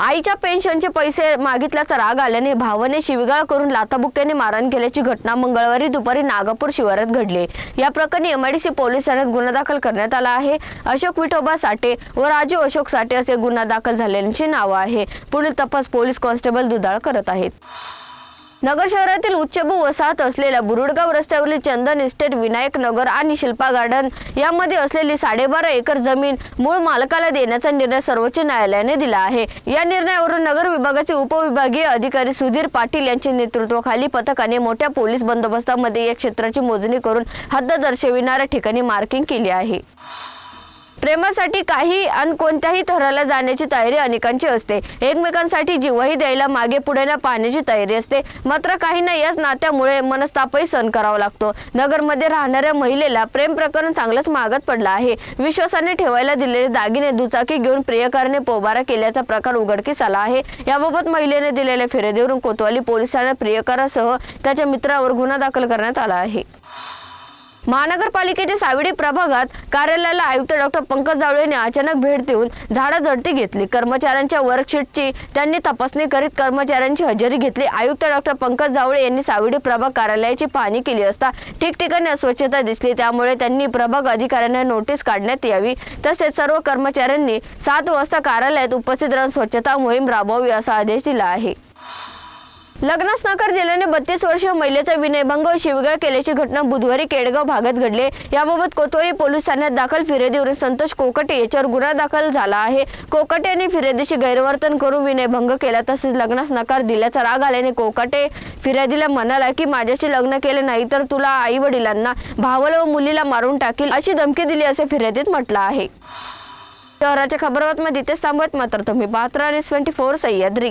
आईच्या पेन्शनचे पैसे मागितल्याचा राग आल्याने भावाने शिविगाळ करून लाथाबुक्क्याने मारहाण केल्याची घटना मंगळवारी दुपारी नागापूर शिवारात घडली. या प्रकरणी एमआयडीसी पोलीस ठाण्यात गुन्हा दाखल करण्यात आला आहे. अशोक विठोबा साठे व राजू अशोक साठे असे गुन्हा दाखल झालेल्यांची नाव आहे. पुढील तपास पोलीस कॉन्स्टेबल दुधाळ करत आहेत. नगर शहरातील उच्चभू वसाहत असलेल्या बुरुडगाव रस्त्यावरील चंदन इस्टेट विनायक नगर आणि शिल्पा गार्डन यामध्ये असलेली साडेबारा एकर जमीन मूळ मालकाला देण्याचा निर्णय सर्वोच्च न्यायालयाने दिला आहे. या निर्णयावरून नगर विभागाचे उपविभागीय अधिकारी सुधीर पाटील यांच्या नेतृत्वाखाली पथकाने मोठ्या पोलीस बंदोबस्तामध्ये या क्षेत्राची मोजणी करून हद्द दर्शविणाऱ्या ठिकाणी मार्किंग केली आहे. प्रेमासाठी काही आणि कोणत्याही थराला जाण्याची तयारी अनेकांची असते. एकमेकांसाठी जीवही द्यायला मागे पुढे न पाहण्याची तयारी असते. मात्र काहींना याच नात्यामुळे मनस्तापही सहन करावा लागतो. नगरमध्ये राहणाऱ्या महिलेला प्रेम प्रकरण चांगलंच मागत पडलं आहे. विश्वासाने ठेवायला दिलेले दागिने दुचाकी घेऊन प्रियकराने पोबारा केल्याचा प्रकार उघडकीस आला आहे. याबाबत महिलेने दिलेल्या फिर्यादीवरून कोतवाली पोलिसांना प्रियकरासह त्याच्या मित्रावर गुन्हा दाखल करण्यात आला आहे. महानगरपालिकेच्या सावडी प्रभागात कार्यालयाला आयुक्त डॉक्टर पंकज जावळे यांनी अचानक भेट देऊन झाडाझडती घेतली. कर्मचाऱ्यांच्या वर्कशीटची त्यांनी तपासणी करीत कर्मचाऱ्यांची हजेरी घेतली. आयुक्त डॉक्टर पंकज जावळे यांनी सावडी प्रभाग कार्यालयाची पाहणी केली असता ठिकठिकाणी अस्वच्छता दिसली. त्यामुळे त्यांनी प्रभाग अधिकाऱ्यांना नोटीस काढण्यात यावी. तसेच सर्व कर्मचाऱ्यांनी सात वाजता कार्यालयात उपस्थित राहून स्वच्छता मोहीम राबवावी असा आदेश दिला आहे. लग्नास नकार दिल्याने बत्तीस वर्षीय महिलेचा विनयभंग व शिवगाळ केल्याची घटना बुधवारी केडगाव भागात घडली. याबाबत कोतवाली पोलीस ठाण्यात दाखल फिर्यादीवरून संतोष कोकटे याच्यावर गुन्हा दाखल झाला आहे. कोकटे यांनी फिर्यादीशी गैरवर्तन करून विनयभंग केला तसेच लग्नास नकार दिल्याचा राग आल्याने कोकटे फिर्यादीला म्हणाला की माझ्याशी लग्न केले नाही तर तुला आई वडिलांना भावाला व मुलीला मारून टाकील अशी धमकी दिली असे फिर्यादीत म्हटलं आहे. शहराच्या खबरबातमध्ये तिथेच थांबवत मात्र तुम्ही पात्र आणि ट्वेंटी फोर सह्याद्री.